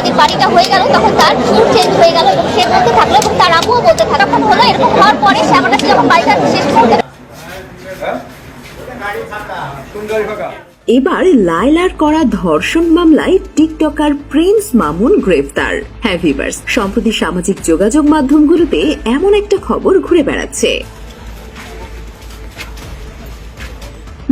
তাদের বাড়িটা হয়ে গেল, তখন তার সুর চেঞ্জ হয়ে গেল এবং সে বলতে থাকল এবং তার আব্বুও বলতে থাকল। তখন হলো এরকম হওয়ার পরে সে আমার কাছে যখন বাড়িটা শেষ করতে এবার লায়লার করা ধর্ষণ মামলায় টিকটকার প্রিন্স মামুন গ্রেফতার। হ্যাভিভার্স সম্প্রতি সামাজিক যোগাযোগ মাধ্যমগুলোতে এমন একটা খবর ঘুরে বেড়াচ্ছে।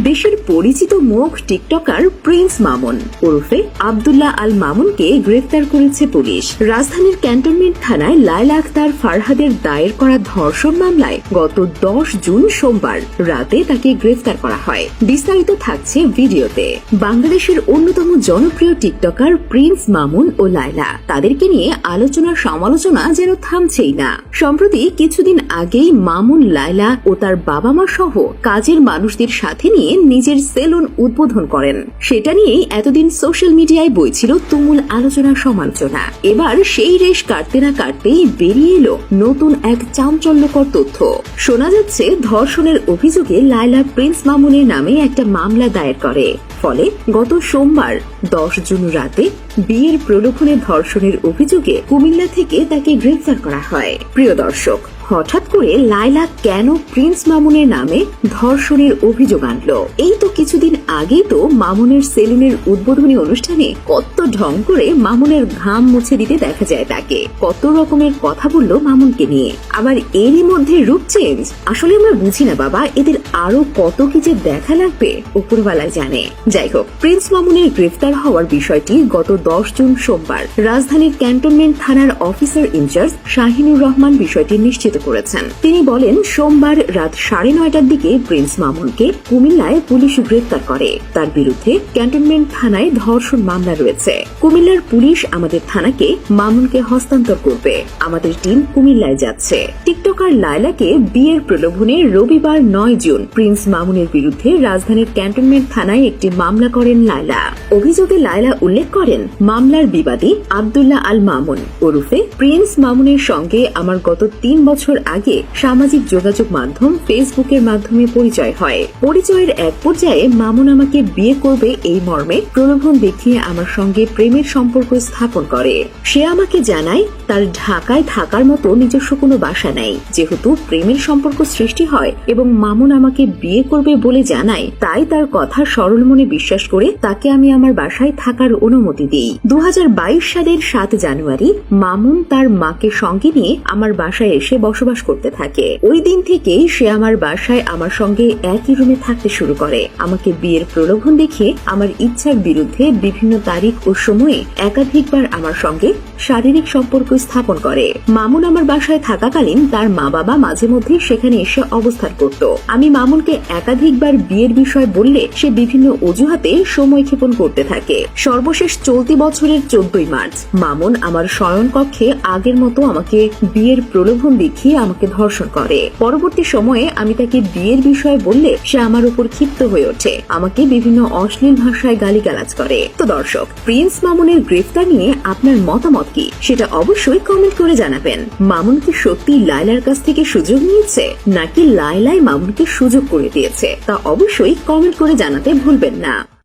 দেশের পরিচিত মুখ টিকটকার প্রিন্স মামুন। ওরফে আবদুল্লাহ আল মামুনকে গ্রেফতার করেছে পুলিশ। রাজধানীর ক্যান্টনমেন্ট থানায় লায়লা আক্তার ফারহাদের দায়ের করা ধর্ষণ মামলায় গত দশ জুন সোমবার রাতে তাকে গ্রেফতার করা হয়। বিস্তারিত থাকছে ভিডিওতে। বাংলাদেশের অন্যতম জনপ্রিয় টিকটকার প্রিন্স মামুন ও লায়লা। তাদেরকে নিয়ে আলোচনা সমালোচনা যেন থামছেই না। সম্প্রতি কিছুদিন আগেই মামুন, লায়লা ও তার বাবা মা সহ কাজের মানুষদের সাথে নিয়ে নিজের সেলুন উদ্বোধন করেন। সেটা নিয়েই এতদিন সোশ্যাল মিডিয়ায় বইছিল তুমুল আলোচনা সমালোচনা। এবার সেই রেশ কাটতে না কাটতেই বেরিয়ে এলো নতুন এক চাঞ্চল্যকর তথ্য। শোনা যাচ্ছে, ধর্ষণের অভিযোগে লায়লা প্রিন্স মামুনের নামে একটা মামলা দায়ের করে। ফলে গত সোমবার, দশ জুন রাতে বিয়ের প্রলোভনে ধর্ষণের অভিযোগে কুমিল্লা থেকে তাকে গ্রেফতার করা হয়। প্রিয় দর্শক, হঠাৎ করে লায়লা কেন প্রিন্স মামুনের নামে ধর্ষণের অভিযোগ আনলো? এই তো কিছুদিন আগেই তো মামুনের সেলুনের উদ্বোধনী অনুষ্ঠানে কত ঢং করে মামুনের ঘাম মুছে দিতে দেখা যায় তাকে। কত রকমের কথা বলল মামুনকে নিয়ে। আবার এরই মধ্যে রূপ চেঞ্জ। আসলে আমরা বুঝি না বাবা, এদের আরও কত কি যে দেখা লাগবে উপরওয়ালায় জানে। যাই হোক, প্রিন্স মামুনের গ্রেফতার হওয়ার বিষয়টি গত দশ জুন সোমবার রাজধানীর ক্যান্টনমেন্ট থানার অফিসার ইনচার্জ শাহিনুর রহমান বিষয়টি নিশ্চিত করেছেন। তিনি বলেন, সোমবার রাত সাড়ে নয়টার দিকে প্রিন্স মামুনকে কুমিল্লায় পুলিশ গ্রেফতার করে। তার বিরুদ্ধে ক্যান্টনমেন্ট থানায় ধর্ষণ মামলা রয়েছে। কুমিল্লার পুলিশ আমাদের থানাকে মামুনকে হস্তান্তর করবে। আমাদের টিম কুমিল্লায় যাচ্ছে। টিকটকার লায়লাকে বিয়ের প্রলোভনে রবিবার নয় জুন প্রিন্স মামুনের বিরুদ্ধে রাজধানীর ক্যান্টনমেন্ট থানায় একটি মামলা করেন লায়লা। অভিযোগে লায়লা উল্লেখ করেন, মামলার বিবাদী আবদুল্লাহ আল মামুন ওরফে প্রিন্স মামুনের সঙ্গে আমার গত তিন বছর আগে সামাজিক যোগাযোগ মাধ্যম ফেসবুকের মাধ্যমে পরিচয় হয়। পরিচয়ের এক পর্যায়ে মামুন আমাকে বিয়ে করবে এই মর্মে প্রলোভন দেখিয়ে আমার সঙ্গে প্রেমের সম্পর্ক স্থাপন করে। সে আমাকে জানায়, তার ঢাকায় থাকার মতো নিজস্ব কোনো বাসা নেই। যেহেতু প্রেমের সম্পর্ক সৃষ্টি হয় এবং মামুন আমাকে বিয়ে করবে বলে জানায়, তাই তার কথা সরল মনে বিশ্বাস করে তাকে আমি আমার বাসায় থাকার অনুমতি দিই। দু হাজার বাইশ সালের সাত জানুয়ারি মামুন তার মাকে সঙ্গে নিয়ে আমার বাসায় এসে বসবাস করতে থাকে। ওই দিন থেকেই সে আমার বাসায় আমার সঙ্গে একই রুমে থাকতে শুরু করে। আমাকে বিয়ের প্রলোভন দেখিয়ে আমার ইচ্ছার বিরুদ্ধে বিভিন্ন তারিখ ও সময়ে একাধিকবার আমার সঙ্গে শারীরিক সম্পর্ক স্থাপন করে। মামুন আমার বাসায় থাকাকালীন তার মা বাবা মাঝে মধ্যে সেখানে এসে অবস্থান করত। আমি মামুনকে একাধিকবার বিয়ের বিষয় বললে সে বিভিন্ন অজুহাতে সময় ক্ষেপণ করতে। থাকে। সর্বশেষ চলতি বছরের চোদ্দই মার্চ। মামুন আমার শয়ন কক্ষে আগের মতো আমাকে বিয়ের প্রলোভন দেখিয়ে আমাকে ধর্ষণ করে। পরবর্তী সময়ে আমি তাকে বিয়ের বিষয়ে বললে সে আমার উপর ক্ষিপ্ত হয়ে ওঠে। আমাকে বিভিন্ন অশ্লীল ভাষায় গালিগালাজ করে। তো দর্শক, প্রিন্স মামুনের গ্রেফতার নিয়ে আপনার মতামত কি? সেটা অবশ্যই কমেন্ট করে জানাবেন। মামুন কি সত্যি লায়লার কাছ থেকে সুযোগ নিয়েছে? নাকি লায়লাই মামুনকে সুযোগ করে দিয়েছে? তা অবশ্যই কমেন্ট করে জানাতে ভুলবেন না।